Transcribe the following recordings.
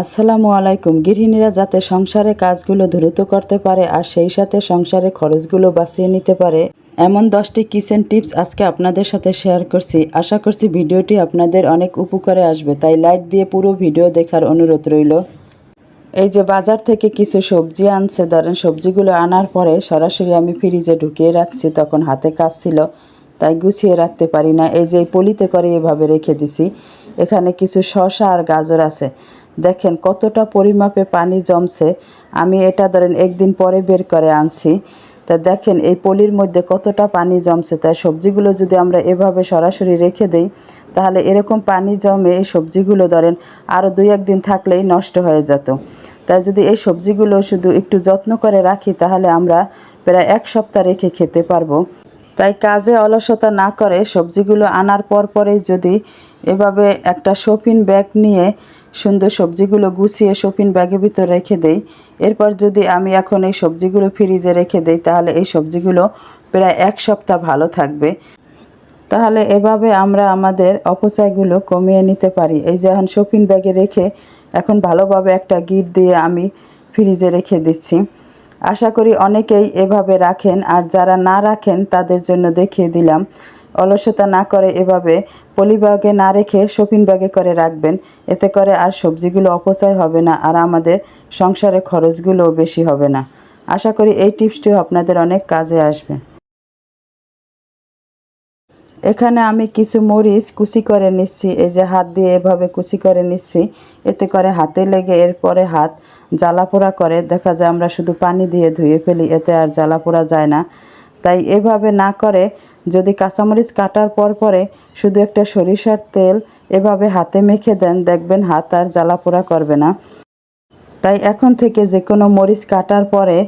আসসালামু আলাইকুম। গৃহিণীরা যাতে সংসারে কাজগুলো দ্রুত করতে পারে আর সেই সাথে সংসারে খরচগুলো বাঁচিয়ে নিতে পারে, এমন দশটি কিচেন টিপস আজকে আপনাদের সাথে শেয়ার করছি। আশা করছি ভিডিওটি আপনাদের অনেক উপকারে আসবে, তাই লাইক দিয়ে পুরো ভিডিও দেখার অনুরোধ রইল। এই যে বাজার থেকে কিছু সবজি আনছে, ধরেন সবজিগুলো আনার পরে সরাসরি আমি ফ্রিজে ঢুকিয়ে রাখছি, তখন হাতে কাজ ছিল, তাই গুছিয়ে রাখতে পারি না। এই যে পলিতে করে এভাবে রেখে দিছি। এখানে কিছু শসা আর গাজর আছে। দেখেন কতটা পরিমাপে পানি জমছে। আমি এটা ধরেন একদিন পরে বের করে আনছি। তা দেখেন এই পলির মধ্যে কতটা পানি জমছে। তাই সবজিগুলো যদি আমরা এভাবে সরাসরি রেখে দেই, তাহলে এরকম পানি জমে এই সবজিগুলো ধরেন আরও দুই একদিন থাকলেই নষ্ট হয়ে যেত। তাই যদি এই সবজিগুলো শুধু একটু যত্ন করে রাখি, তাহলে আমরা প্রায় এক সপ্তাহ রেখে খেতে পারব। তাই কাজে অলসতা না করে সবজিগুলো আনার পর পরেই যদি এভাবে একটা শপিং ব্যাগ নিয়ে সুন্দর সবজিগুলো গুছিয়ে শপিং ব্যাগের ভিতর রেখে দেই। এরপর যদি আমি এখন এই সবজিগুলো ফ্রিজে রেখে দেই, তাহলে এই সবজিগুলো প্রায় এক সপ্তাহ ভালো থাকবে। তাহলে এভাবে আমরা আমাদের অপচয়গুলো কমিয়ে নিতে পারি। এই যে এখন শপিং ব্যাগে রেখে এখন ভালোভাবে একটা গিট দিয়ে আমি ফ্রিজে রেখে দিচ্ছি। আশা করি অনেকেই এভাবে রাখেন, আর যারা না রাখেন, তাদের জন্য দেখিয়ে দিলাম। অলসতা না করে এভাবে পলি ব্যাগে না রেখে শপিং ব্যাগে করে রাখবেন। এতে করে আর সবজিগুলো অপচয় হবে না আর আমাদের সংসারে খরচগুলোও বেশি হবে না। আশা করি এই টিপসটিও আপনাদের অনেক কাজে আসবে। এখানে আমি কিছু মরিচ কুচি করে নিচ্ছি। এই যে হাত দিয়ে এভাবে কুচি করে নিচ্ছি। এতে করে হাতে লেগে এরপরে হাত জ্বালা পোড়া করে। দেখা যায় আমরা শুধু পানি দিয়ে ধুয়ে ফেলি, এতে আর জ্বালা পোড়া যায় না। তাই এভাবে না করে যদি কাঁচামরিচ কাটার পর পরে শুধু একটা সরিষার তেল এভাবে হাতে মেখে দেন, দেখবেন হাত আর জ্বালা পোড়া করবে না। তাই এখন থেকে যে কোনো মরিচ কাটার পরে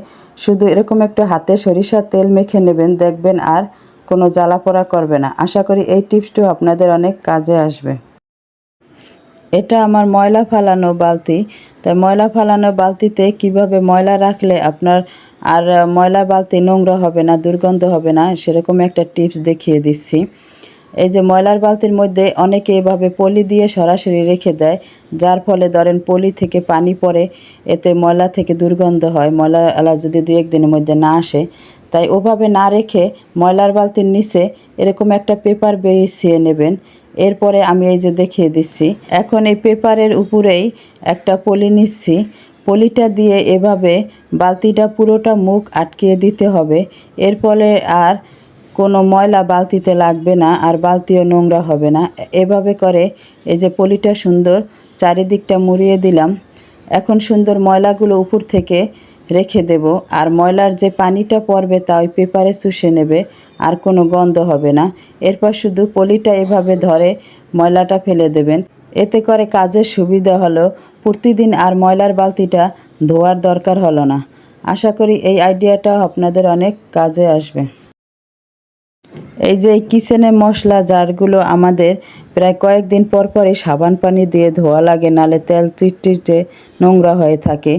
শুধু এরকম একটা হাতে সরিষার তেল মেখে নেবেন, দেখবেন আর কোনো জ্বালা পোড়া করবে না। আশা করি এই টিপসটিও আপনাদের অনেক কাজে আসবে। এটা আমার ময়লা ফালানো বালতি। তাই ময়লা ফালানো বালতিতে কীভাবে ময়লা রাখলে আপনার আর ময়লা বালতি নোংরা হবে না, দুর্গন্ধ হবে না, সেরকম একটা টিপস দেখিয়ে দিচ্ছি। এই যে ময়লার বালতির মধ্যে অনেকে এভাবে পলি দিয়ে সরাসরি রেখে দেয়, যার ফলে ধরেন পলি থেকে পানি পড়ে, এতে ময়লা থেকে দুর্গন্ধ হয়, ময়লা আলা যদি দু একদিনের মধ্যে না আসে। তাই ওভাবে না রেখে ময়লার বালতির নিচে এরকম একটা পেপার বেছিয়ে নেবেন। এরপরে আমি এই যে দেখিয়ে দিচ্ছি, এখন এই পেপারের উপরেই একটা পলি নিচ্ছি। পলিটা দিয়ে এভাবে বালতিটা পুরোটা মুখ আটকিয়ে দিতে হবে। এর ফলে আর কোনো ময়লা বালতিতে লাগবে না, আর বালতিও নোংরা হবে না। এভাবে করে এই যে পলিটা সুন্দর চারিদিকটা মুড়িয়ে দিলাম। এখন সুন্দর ময়লাগুলো উপর থেকে রেখে দেব, আর ময়লার যে পানিটা পড়বে তা ওই পেপারে শুষে নেবে, আর কোনো গন্ধ হবে না। এরপর শুধু পলিটা এভাবে ধরে ময়লাটা ফেলে দেবেন। এতে করে কাজের সুবিধা হলো, প্রতিদিন আর ময়লার বালতিটা ধোয়ার দরকার হলো না। আশা করি এই আইডিয়াটাও আপনাদের অনেক কাজে আসবে। এই যে কিচেনে মশলা জারগুলো আমাদের প্রায় কয়েকদিন পর পরে সাবান পানি দিয়ে ধোয়া লাগে, নালে তেল চিটচিটে নোংরা হয়ে থাকে।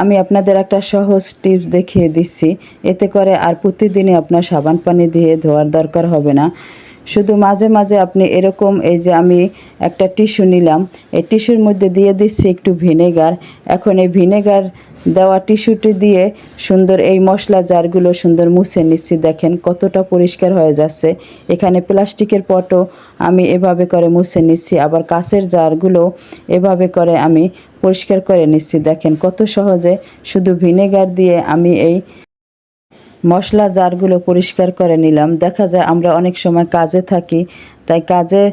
আমি আপনাদের একটা সহজ টিপস দেখিয়ে দিচ্ছি। এতে করে আর প্রতিদিনই আপনার সাবান পানি দিয়ে ধোয়ার দরকার হবে না। শুধু মাঝে মাঝে আপনি এরকম এই যে আমি একটা টিস্যু নিলাম, এই টিস্যুর মধ্যে দিয়ে দিচ্ছি একটু ভিনেগার। এখন এই ভিনেগার দেওয়া টিস্যুটি দিয়ে সুন্দর এই মশলা জারগুলো সুন্দর মুছে নিচ্ছি। দেখেন কতটা পরিষ্কার হয়ে যাচ্ছে। এখানে প্লাস্টিকের পটও আমি এভাবে করে মুছে নিচ্ছি, আবার কাঁচের জারগুলো এভাবে করে আমি পরিষ্কার করে নিচ্ছি। দেখেন কত সহজে শুধু ভিনেগার দিয়ে আমি এই মশলা জারগুলো পরিষ্কার করে নিলাম। দেখা যায় আমরা অনেক সময় কাজে থাকি, তাই কাজের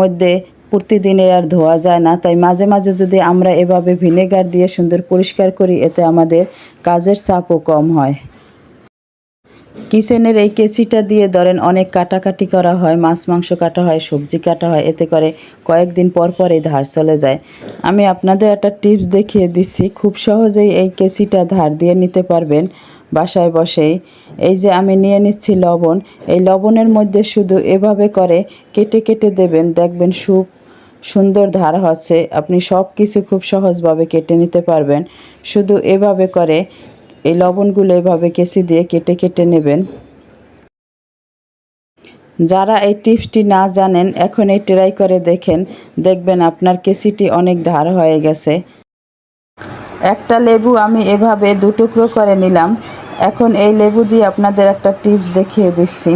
মধ্যে প্রতিদিনে আর ধোয়া যায় না। তাই মাঝে মাঝে যদি আমরা এভাবে ভিনেগার দিয়ে সুন্দর পরিষ্কার করি, এতে আমাদের কাজের চাপও কম হয়। কিচেনের এই কেচিটা দিয়ে ধরেন অনেক কাটাকাটি করা হয়, মাছ, মাংস কাটা হয়, সবজি কাটা হয়, এতে করে কয়েকদিন পর পরই ধার চলে যায়। আমি আপনাদের একটা টিপস দেখিয়ে দিচ্ছি, খুব সহজেই এই কেচিটা ধার দিয়ে নিতে পারবেন। বাসায় বসেই এই যে আমি নিয়ে নিচ্ছি লবণ, এই লবণের মধ্যে শুধু এভাবে করে কেটে কেটে দেবেন। দেখবেন সুপ সুন্দর ধার হচ্ছে। আপনি সব কিছু খুব সহজভাবে কেটে নিতে পারবেন। শুধু এভাবে করে এই লবণগুলো এভাবে কেসি দিয়ে কেটে কেটে নেবেন। যারা এই টিপসটি না জানেন এখন এই ট্রাই করে দেখেন। দেখবেন আপনার কেসিটি অনেক ধার হয়ে গেছে। একটা লেবু আমি এভাবে দু টুকরো করে নিলাম। এখন এই লেবু দিয়ে আপনাদের একটা টিপস দেখিয়ে দিচ্ছি।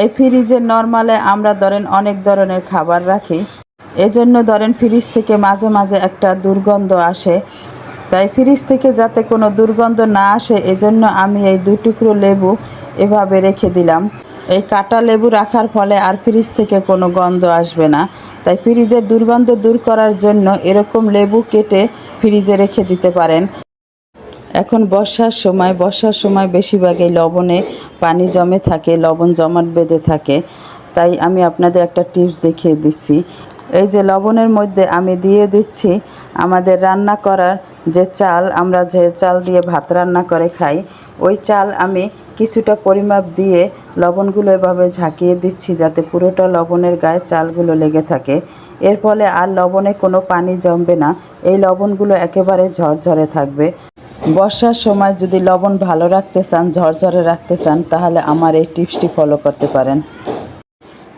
এই ফ্রিজের নর্মালে আমরা ধরেন অনেক ধরনের খাবার রাখি। এজন্য ধরেন ফ্রিজ থেকে মাঝে মাঝে একটা দুর্গন্ধ আসে। তাই ফ্রিজ থেকে যাতে কোনো দুর্গন্ধ না আসে, এজন্য আমি এই দু টুকরো লেবু এভাবে রেখে দিলাম। এই কাটা লেবু রাখার ফলে আর ফ্রিজ থেকে কোনো গন্ধ আসবে না। তাই ফ্রিজের দুর্গন্ধ দূর করার জন্য এরকম লেবু কেটে ফ্রিজে রেখে দিতে পারেন। এখন বর্ষার সময় বর্ষার সময় বেশিরভাগই লবণে পানি জমে থাকে, লবণ জমাট বেঁধে থাকে। তাই আমি আপনাদের একটা টিপস দেখিয়ে দিচ্ছি। এই যে লবণের মধ্যে আমি দিয়ে দিচ্ছি আমাদের রান্না করার যে চাল, আমরা যে চাল দিয়ে ভাত রান্না করে খাই, ওই চাল আমি কিছুটা পরিমাপ দিয়ে লবণগুলো এভাবে ঝাঁকিয়ে দিচ্ছি যাতে পুরোটা লবণের গায়ে চালগুলো লেগে থাকে। এর ফলে আর লবণে কোনো পানি জমবে না। এই লবণগুলো একেবারে ঝরঝরে থাকবে। বর্ষার সময় যদি লবণ ভালো রাখতে চান, ঝরঝরে রাখতে চান, তাহলে আমার এই টিপসটি ফলো করতে পারেন।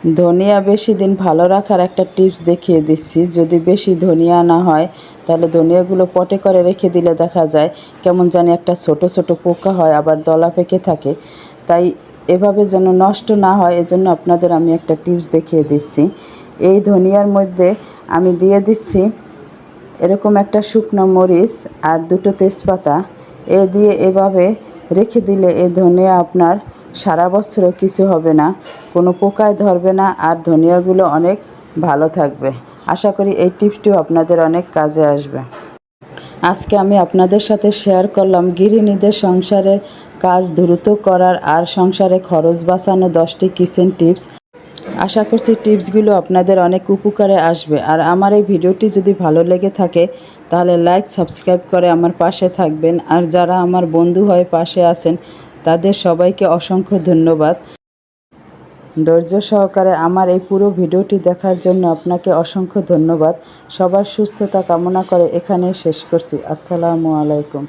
ধনিয়া বেশি দিন ভালো রাখার একটা টিপস দেখিয়ে দিচ্ছি। যদি বেশি ধনিয়া না হয়, তাহলে ধনিয়াগুলো পটে করে রেখে দিলে দেখা যায় কেমন জানি একটা ছোট ছোট পোকা হয়, আবার দলা পেকে থাকে। তাই এভাবে যেন নষ্ট না হয়, এজন্য আপনাদের আমি একটা টিপস দেখিয়ে দিচ্ছি। এই ধনিয়ার মধ্যে আমি দিয়ে দিচ্ছি এরকম একটা শুকনো মরিচ আর দুটো তেজপাতা। এ দিয়ে এভাবে রেখে দিলে এ ধনিয়া আপনার সারা বছরও কিছু হবে না, কোনো পোকায় ধরবে না, আর ধনিয়াগুলো অনেক ভালো থাকবে। আশা করি এই টিপসটিও আপনাদের অনেক কাজে আসবে। আজকে আমি আপনাদের সাথে শেয়ার করলাম গৃহিণীদের সংসারে কাজ দ্রুত করার আর সংসারে খরচ বাঁচানো দশটি কিচেন টিপস। আশা করছি টিপসগুলো আপনাদের অনেক উপকারে আসবে। আর আমার এই ভিডিওটি যদি ভালো লেগে থাকে, তাহলে লাইক, সাবস্ক্রাইব করে আমার পাশে থাকবেন। আর যারা আমার বন্ধু হয়ে পাশে আছেন তাদের সবাইকে অসংখ্য ধন্যবাদ। ধৈর্য সহকারে আমার এই পুরো ভিডিওটি দেখার জন্য আপনাকে অসংখ্য ধন্যবাদ। সবার সুস্থতা কামনা করে এখানেই শেষ করছি। আসসালামু আলাইকুম।